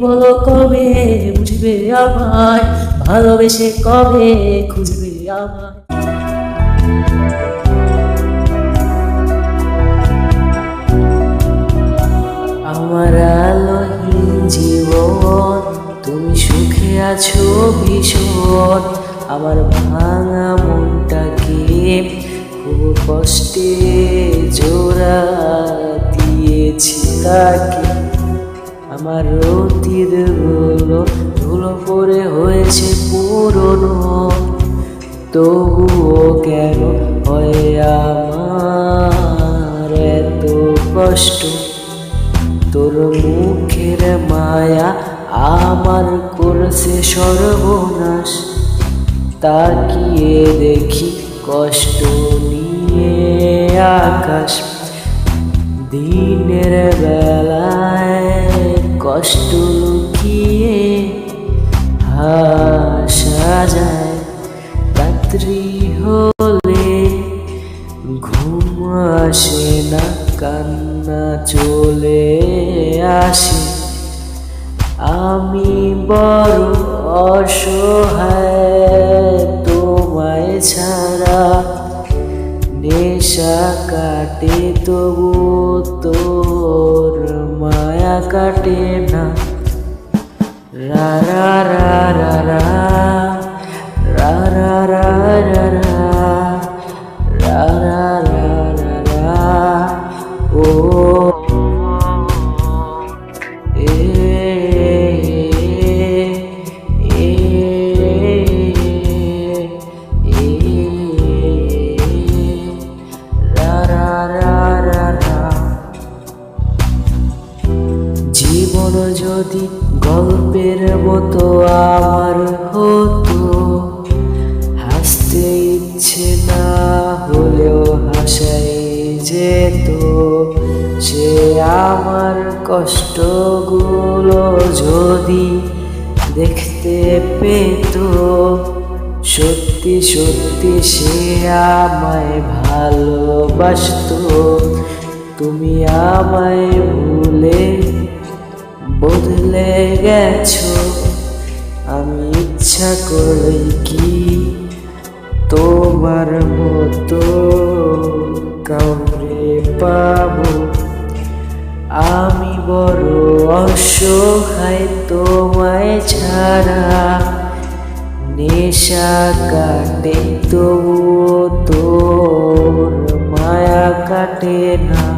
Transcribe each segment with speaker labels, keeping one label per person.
Speaker 1: বলো কবে বুঝবে আমায়? ভালোবেসে কবে খুঁজবে আমায়? আমার আলোহীন জীবন, তুমি সুখে আছো ভীষণ। আমার ভাঙা মনটাকে খুব কষ্টে জোড়া দিয়েছি তাকে। আমার অতীত গুলো ধুলো পড়ে হয়েছে পুরনো। তবুও কেন হয় আমার এত কষ্ট? তোর মুখের মায়া আমার করছে সর্বনাশ। তাকিয়ে দেখি কষ্ট নিয়ে আকাশ। দিনের বেলায় কষ্ট কান্না চলে আসে। আমি বড় অসহায়, তোমায় ছাড়া নেশা কাটে তবু তোর মায়া কাটে না। রা রা রা রা। জীবন যদি গল্পের মতো আমার হতো, হাসতে ইচ্ছে না হলেও হাসাই যেত। সে আমার কষ্টগুলো যদি দেখতে পেত, সত্যি সত্যি সে আমায় ভালোবাসত। তুমি আমায় ভুলে বদলে গেছো। আমি ইচ্ছা করে কি তোমার মতো কাউরে পাবো। আমি বড় অসহায় তোমায় ছাড়া। নেশা কাটে তবুও তোর মায়া কাটে না।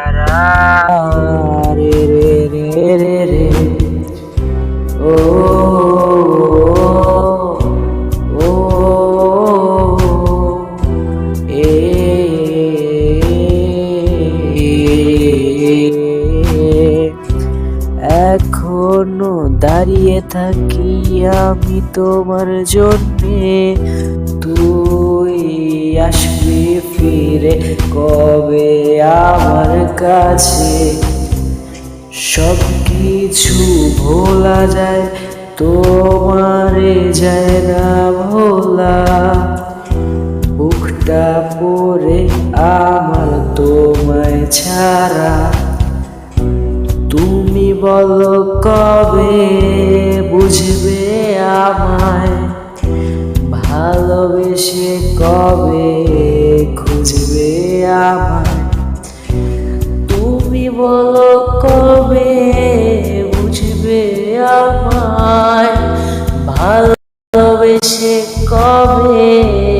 Speaker 1: এখনও দাঁড়িয়ে থাকি আমি তোমার জন্যে। তুই আসবি ফিরে কবে আমার কাছে? সব কিছু ভোলা যায়, তোমারে যায় না ভোলা। বুকটা পরে আমার তোমায় ছাড়া। তুমি বলো কবে বুঝবে আমায়? ভালোবেসে কবে খুঁজবে আমায়? তুমি বলো কবে বুঝবে আমায়? ভালোবেসে কবে